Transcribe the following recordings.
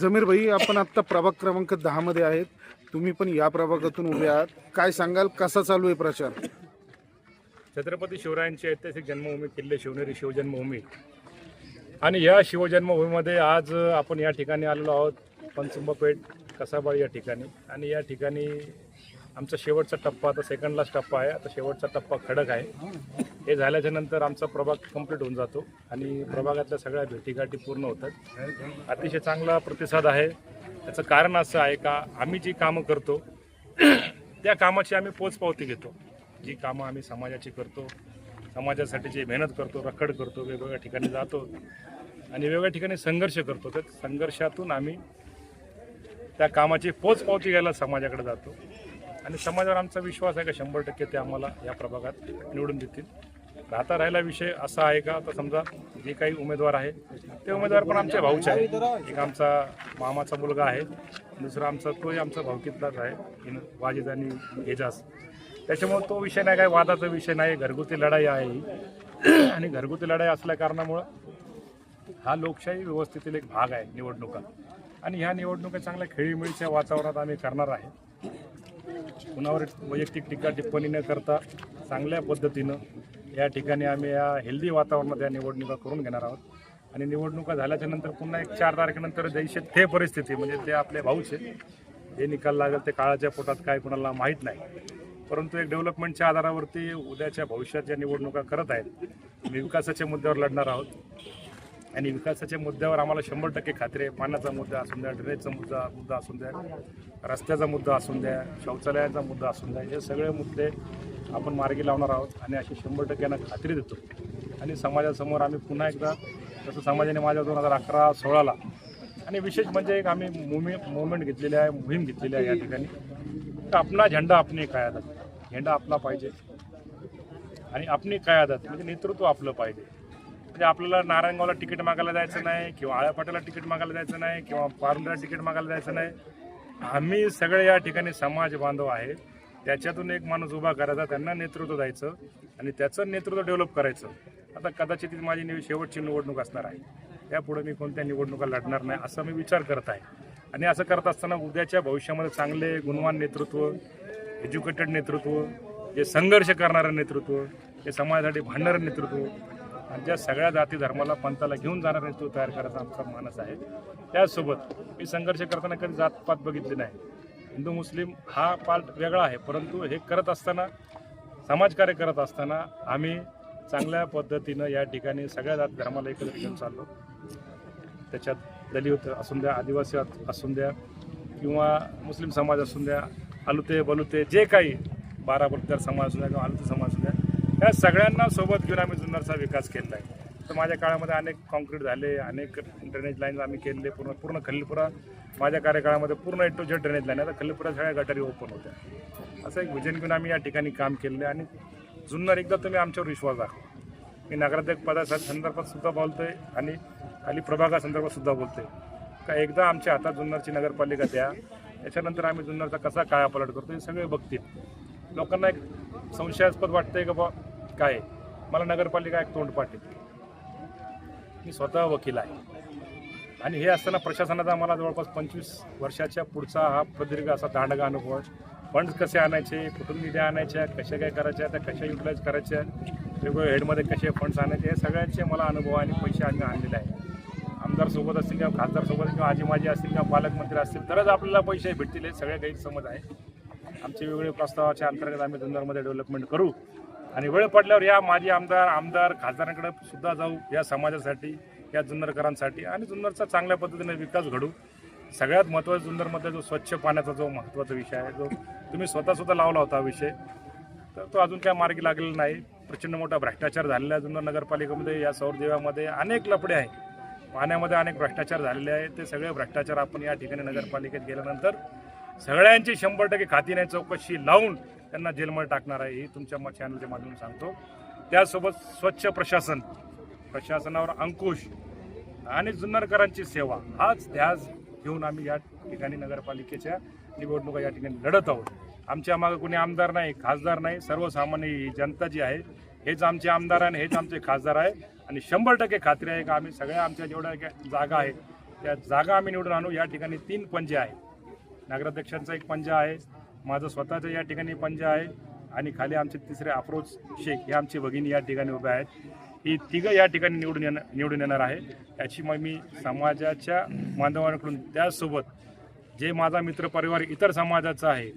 जमीर भाई आपण आत्ता प्रभाग क्रमांक दहा मध्ये आहेत. तुम्ही पण या प्रभागातून उभे आहात. काय सांगाल? कसा चालू आहे प्रचार? छत्रपती शिवरायांची ऐतिहासिक जन्मभूमी किल्ले शिवनेरी शिवजन्मभूमी. आणि या शिवजन्मभूमीमध्ये आज आपण या ठिकाणी आलेलो आहोत. पंचुंबपेठ कसाबाळी या ठिकाणी. आणि या ठिकाणी आमचा शेवटचा टप्पा आता सेकंड लास्ट टप्पा आहे. आता शेवटचा टप्पा खडक आहे. हे झाल्याच्यानंतर आमचा प्रभाग कंप्लीट होऊन जातो आणि प्रभागातल्या सगळ्या भेटीगाठी पूर्ण होतात. अतिशय चांगला प्रतिसाद आहे. त्याचं कारण असं आहे का आम्ही जी कामं करतो त्या कामाची आम्ही पोचपावती घेतो. जी कामं आम्ही समाजाची करतो समाजासाठी जी मेहनत करतो रखड करतो वेगवेगळ्या ठिकाणी जातो आणि वेगवेगळ्या ठिकाणी संघर्ष करतो तर संघर्षातून आम्ही त्या कामाची पोचपावती घ्यायला समाजाकडे जातो. आणि समाजावर आमचा विश्वास आहे का शंभर टक्के ते आम्हाला या प्रभागात निवडून देतील. राहता राहिला विषय असा आहे का? आता समजा जे काही उमेदवार आहे ते उमेदवार पण आमच्या भाऊचे आहे एक आमचा मामाचा मुलगा आहे दुसरा आमचा तोही आमचा भाऊकीतलाच आहे इन- वाजिद आणि एजाज. त्याच्यामुळे तो विषय नाही काय वादाचा विषय नाही घरगुती लढाई आहे ही. आणि घरगुती लढाई असल्या कारणामुळं हा लोकशाही व्यवस्थेतील एक भाग आहे निवडणुका. आणि ह्या निवडणुका चांगल्या खेळीमेळीच्या वातावरणात आम्ही करणार आहे. कुणावर वैयक्तिक टीका टिप्पणी न करता चांगल्या पद्धतीनं या ठिकाणी आम्ही या हेल्दी वातावरणात या निवडणुका करून घेणार आहोत. आणि निवडणुका झाल्याच्यानंतर पुन्हा एक चार तारखेनंतर जैसे ते परिस्थिती म्हणजे ते आपले भाऊच आहे निकाल लागेल ते काळाच्या पोटात काय कुणाला माहीत नाही. परंतु एक डेव्हलपमेंटच्या आधारावरती उद्याच्या भविष्यात ज्या निवडणुका करत आहेत विकासाच्या मुद्द्यावर लढणार आहोत. आणि विकासाच्या मुद्द्यावर आम्हाला शंभर टक्के खात्री आहे. पाण्याचा मुद्दा असून द्या ड्रेनेजचा मुद्दा मुद्दा असून द्या रस्त्याचा मुद्दा असून द्या शौचालयाचा मुद्दा असून द्या हे सगळे मुद्दे आपण मार्गी लावणार आहोत आणि अशी शंभर टक्क्यानं खात्री देतो. आणि समाजासमोर आम्ही पुन्हा एकदा जसं समाजाने माझ्या दोन हजार अकरा सोळाला आणि विशेष म्हणजे एक आम्ही मुवमे मुवमेंट घेतलेली आहे मोहीम घेतलेली आहे या ठिकाणी. तर आपला झेंडा आपली आदत? झेंडा आपला पाहिजे. आणि आपली आदत? म्हणजे नेतृत्व आपलं पाहिजे. म्हणजे आपल्याला नारायणगावला तिकीट मागायला जायचं नाही किंवा आळ्यापाट्याला तिकीट मागायला जायचं नाही किंवा पारुंड्याला तिकीट मागायला जायचं नाही. आम्ही सगळे या ठिकाणी समाज बांधव आहे. त्याच्यातून एक माणूस उभा करायचा त्यांना नेतृत्व द्यायचं आणि त्याचं नेतृत्व डेव्हलप करायचं. आता कदाचित माझी निव- शेवटची निवडणूक असणार आहे. त्यापुढे मी कोणत्या निवडणुका लढणार नाही असा मी विचार करत आहे. आणि असं करत असताना उद्याच्या भविष्यामध्ये चांगले गुणवान नेतृत्व एज्युकेटेड नेतृत्व जे संघर्ष करणारं नेतृत्व जे समाजासाठी भांडणारं नेतृत्व आणि ज्या सगळ्या जाती धर्माला पंथाला घेऊन जाणारं नेतृत्व तयार करायचा आमचा मानस आहे. त्याचसोबत मी संघर्ष करताना कधी जातपात बघितली नाही. हिंदू मुस्लिम हा पार्ट वेगळा आहे परंतु हे करत असताना समाजकार्य करत असताना आम्ही चांगल्या पद्धतीनं या ठिकाणी सगळ्या जात धर्माला एकत्र घेऊन चाललो. त्याच्यात दलित असून द्या आदिवासी असून द्या किंवा मुस्लिम समाज असून द्या आलुते बलुते जे काही बारा बलुतेदार समाज असू द्या किंवा आलुते समाज त्या सगळ्यांना सोबत घेऊन आम्ही जुन्नरचा विकास केला आहे. तर माझ्या काळामध्ये अनेक कॉन्क्रीट झाले अनेक ड्रेनेज लाईन आम्ही केले पूर्ण पूर्ण खल्लीपुरा. माझ्या कार्यकाळामध्ये पूर्ण A to Z drainage line आता खल्लीपुरा सगळ्या गटारी ओपन होत्या. असं एक विजन घेऊन आम्ही या ठिकाणी काम केले आणि जुन्नर एकदा तुम्ही आमच्यावर विश्वास दाखवा मी नगराध्यक्ष पदासंदर्भात सुद्धा बोलतोय आणि खाली प्रभागासंदर्भात सुद्धा बोलतोय. का एकदा आमच्या हातात जुन्नरची नगरपालिका द्या. त्याच्यानंतर आम्ही जुन्नरचा कसा कायापालट करतो हे सगळे बघतील. लोकांना एक संशयास्पद वाटतंय का बा काय मला नगरपालिका एक तोंड पाठवते मी स्वतः वकील आहे. आणि हे असताना प्रशासनाचा मला जवळपास पंचवीस वर्षाच्या पुढचा हा प्रदीर्घ असा दांडगा अनुभव फंड्स कसे आणायचे कुठून निध्या आणायच्या कशा काय करायच्या त्या कशा युटिलाइज करायच्या वेगवेगळ्या हेडमध्ये कसे फंड्स आणायचे हे सगळ्यांचे मला अनुभव आणि पैसे आम्ही आणलेले आहे आमदारसोबत असतील किंवा खासदारसोबत किंवा आजी माजी असतील किंवा पालकमंत्री असतील तरच आपल्याला पैसे भेटतील हे सगळे गैरसमज आहे आमचे वेगवेगळे प्रस्तावाच्या अंतर्गत आम्ही जुन्नरमध्ये डेव्हलपमेंट करू. आणि वेळ पडल्यावर या माजी आमदार आमदार खासदारांकडे सुद्धा जाऊ या समाजासाठी या जुन्नरकरांसाठी आणि जुन्नरचा चांगल्या पद्धतीने विकास घडू. सगळ्यात महत्त्वाचा जुन्नरमध्ये जो स्वच्छ पाण्याचा जो महत्त्वाचा विषय आहे जो तुम्ही स्वतःसुद्धा लावला होता विषय तर तो अजून काय मार्गी लागलेला नाही. प्रचंड मोठा भ्रष्टाचार झालेला आहे जुन्नर नगरपालिकेमध्ये या सौरदेवामध्ये अनेक लपडे आहे पाण्यामध्ये अनेक भ्रष्टाचार झालेले आहे ते सगळे भ्रष्टाचार आपण या ठिकाणी नगरपालिकेत गेल्यानंतर सगळ्यांची शंभर टक्के खातीने चौकशी लावून त्यांना जेलमध्ये टाकणार आहे ही तुमच्या म- चॅनलच्या माध्यमातून सांगतो. त्यासोबत स्वच्छ प्रशासन प्रशासनावर अंकुश आणि जुन्नरकरांची सेवा हाच ध्यास घेऊन आम्ही या ठिकाणी नगरपालिकेच्या निवडणुका या ठिकाणी लढत आहोत. आमच्या मागे कुणी आमदार नाही खासदार नाही सर्वसामान्य ही जनता जी आहे हेच आमचे आमदार आणि हेच आमचे खासदार आहे. आणि शंभर टक्के खात्री आहे का आम्ही सगळ्या आमच्या जेवढ्या जागा आहेत त्या जागा आम्ही निवडून आणू. या ठिकाणी तीन पंजे आहे नगराध्यक्षांचा एक पंजा आहे माझं स्वतःचं या ठिकाणी पंजा आहे आणि खाली आमचे तिसरे अफरोज शेख हे आमची भगिनी या ठिकाणी उभ्या आहेत. ही तिघं या ठिकाणी निवडून येणार निवडून येणार आहे. याची मग मी समाजाच्या बांधवांकडून त्याचसोबत जे माझा मित्र परिवार इतर समाजाचा आहे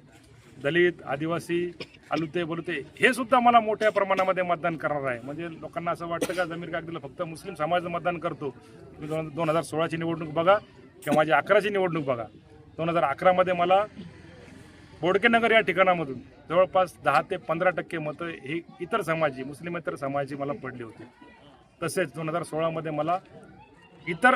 दलित आदिवासी आलुते बलुते हे सुद्धा मला मोठ्या प्रमाणामध्ये मतदान करणार आहे. म्हणजे लोकांना असं वाटतं का जमीर कागदीला फक्त मुस्लिम समाज मतदान करतो? तुम्ही दोन दोन हजार सोळाची निवडणूक बघा किंवा माझी अकराची निवडणूक बघा. दोन हजार अकरामध्ये मला बोडकेनगर या ठिकाणामधून जवळपास दहा ते पंधरा टक्के मतं ही इतर समाजी मुस्लिम इतर समाजाची मला पडली होती. तसेच दोन हजार सोळामध्ये मला इतर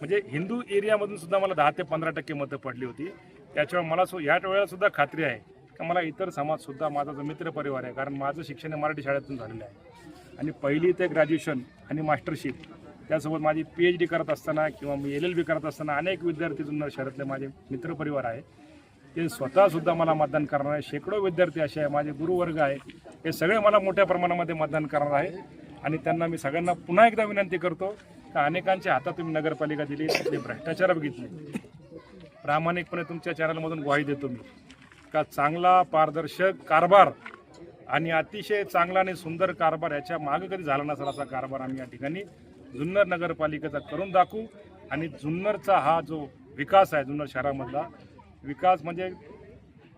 म्हणजे हिंदू एरियामधून सुद्धा मला दहा ते पंधरा टक्के मतं पडली होती. त्याच्यामुळे मला सु ह्या वेळेला सुद्धा खात्री आहे का मला इतर समाजसुद्धा माझा जो मित्र परिवार आहे कारण माझं शिक्षण हे मराठी शाळेतून झालेलं आहे. आणि पहिली ते ग्रॅज्युएशन आणि मास्टरशिप त्यासोबत माझी पी एच डी करत असताना किंवा मी एल एल बी करत असताना अनेक विद्यार्थी जुन्नर शहरातले माझे मित्रपरिवार आहे. ते स्वतःसुद्धा मला मतदान करणार आहे. शेकडो विद्यार्थी असे आहे. माझे गुरुवर्ग आहे हे सगळे मला मोठ्या प्रमाणामध्ये मतदान करणार आहे आणि त्यांना मी सगळ्यांना पुन्हा एकदा विनंती करतो का अनेकांच्या हातात तुम्ही नगरपालिका दिली ते भ्रष्टाचार बघितले. प्रामाणिकपणे तुमच्या चॅनलमधून ग्वाही देतो मी. का चांगला पारदर्शक कारभार आणि अतिशय चांगला आणि सुंदर कारभार याच्या मागे कधी झाला नसेल असा कारभार आम्ही या ठिकाणी जुन्नर नगरपालिकेचा करून दाखवू. आणि जुन्नरचा हा जो विकास आहे जुन्नर शहरामधला विकास म्हणजे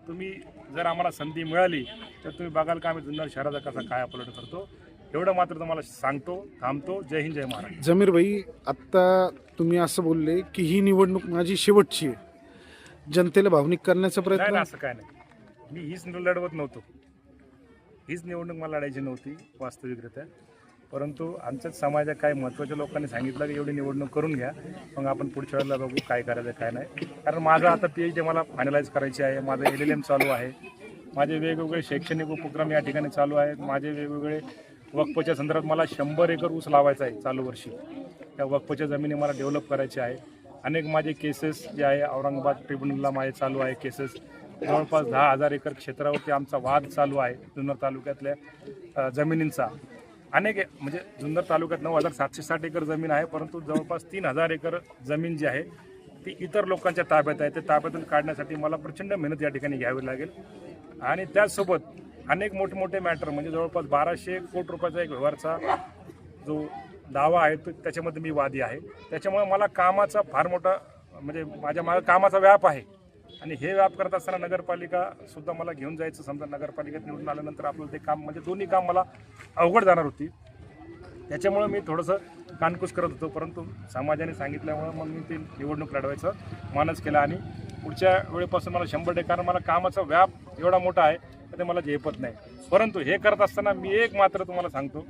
तुम्ही जर आम्हाला संधी मिळाली तर तुम्ही बघाल का आम्ही जुन्नर शहराचा कसा काय अपलोड करतो. एवढं मात्र तुम्हाला सांगतो थांबतो. जय हिंद जय महाराज जमीर भाई आत्ता तुम्ही असं बोलले की ही निवडणूक माझी शेवटची आहे. जनतेला भावनिक करण्याचा नाही प्रयत्न असं काय नाही. मी हीच लढवत नव्हतो. हीच निवडणूक मला लढायची नव्हती वास्तविकरित्या. परंतु आमच्याच समाजात काही महत्त्वाच्या लोकांनी सांगितलं की एवढी निवडणूक करून घ्या. मग आपण पुढच्या वेळेला बघू काय करायचं काय नाही. कारण माझं आता पी एच डी मला फायनलाईज करायची आहे. माझं एल एल एम चालू आहे. माझे वेगवेगळे शैक्षणिक उपक्रम या ठिकाणी चालू आहेत. माझे वेगवेगळे वक्फच्या संदर्भात मला शंभर एकर ऊस लावायचा आहे चालू वर्षी. त्या वक्फच्या जमिनी मला डेव्हलप करायची आहे. अनेक माझे केसेस जे आहे औरंगाबाद ट्रिब्युनलला माझे चालू आहे केसेस जवळपास दहा हजार एकर क्षेत्रावरती आमचा वाद चालू आहे. जुन्नर तालुक्यातल्या जमिनींचा. अनेक म्हणजे जुन्नर तालुक्यात नऊ हजार सातशे साठ एकर जमीन आहे परंतु जवळपास तीन हजार एकर जमीन जी आहे ती इतर लोकांच्या ताब्यात आहे. ते ताब्यातून काढण्यासाठी मला प्रचंड मेहनत या ठिकाणी घ्यावी लागेल. आणि त्याचसोबत अनेक मोठमोठे मॅटर म्हणजे जवळपास बाराशे कोटी रुपयाचा एक व्यवहारचा जो दावा आहे तो त्याच्यामध्ये मी वादी आहे. त्याच्यामुळे मला कामाचा फार मोठा म्हणजे माझ्या मागं कामाचा व्याप आहे. आणि हे व्याप करत असताना नगरपालिका सुद्धा मला घेऊन जायचं समजा नगरपालिकेत निवडून आल्यानंतर आपलं ते काम म्हणजे दोन्ही काम मला अवघड जाणार होती. त्याच्यामुळं मी थोडंसं कानकूस करत होतो परंतु समाजाने सांगितल्यामुळं मग मी ते निवडणूक लढवायचं मानस केलं आणि पुढच्या वेळेपासून मला शंभर टक्के कारण मला कामाचा व्याप एवढा मोठा आहे तर ते मला झेपत नाही. परंतु हे करत असताना मी एक मात्र तुम्हाला सांगतो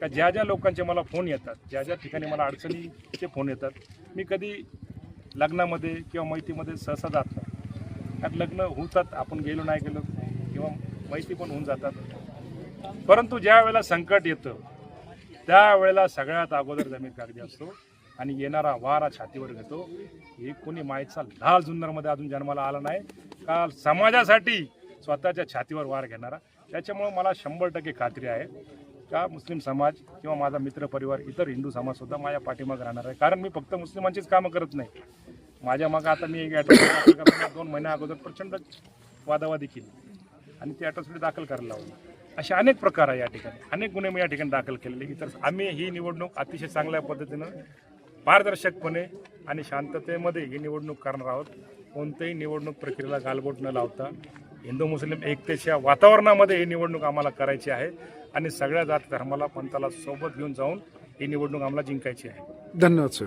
का ज्या ज्या लोकांचे मला फोन येतात ज्या ज्या ठिकाणी मला अडचणीचे फोन येतात मी कधी लग्नामध्ये किंवा माहितीमध्ये सहसा जात नाही. कारण लग्न होतात आपण गेलो नाही गेलो किंवा मैत्री पण होऊन जातात. परंतु ज्या वेळेला संकट येतं त्यावेळेला सगळ्यात अगोदर जमीन कागदी असतो आणि येणारा वारा छातीवर घेतो. हे कोणी माईचा लाल जुन्नरमध्ये अजून जन्माला आला नाही. का समाजासाठी स्वतःच्या छातीवर वार घेणारा. त्याच्यामुळं मला शंभर टक्के खात्री आहे का मुस्लिम समाज किंवा माझा मित्र परिवार इतर हिंदू समाजसुद्धा माझ्या पाठीमागं राहणार आहे. कारण मी फक्त मुस्लिमांचीच कामं करत नाही. माझ्या मागं आता मी एक ॲट्रॉसिटी दाखल करताना दोन महिन्या अगोदर प्रचंड वादावादी केली. आणि ती ॲटोसिटी दाखल करायला लावली. असे अनेक प्रकार आहे या ठिकाणी. अनेक गुन्हे मी या ठिकाणी दाखल केलेले. इतर आम्ही ही निवडणूक अतिशय चांगल्या पद्धतीनं पारदर्शकपणे आणि शांततेमध्ये ही निवडणूक करणार आहोत. कोणत्याही निवडणूक प्रक्रियेला गालबोट न लावता हिंदू मुस्लिम एकतेच्या वातावरणामध्ये ही निवडणूक आम्हाला करायची आहे. आणि सगळ्या जात धर्माला पंथाला सोबत घेऊन जाऊन ही निवडणूक आम्हाला जिंकायची आहे. धन्यवाद सर.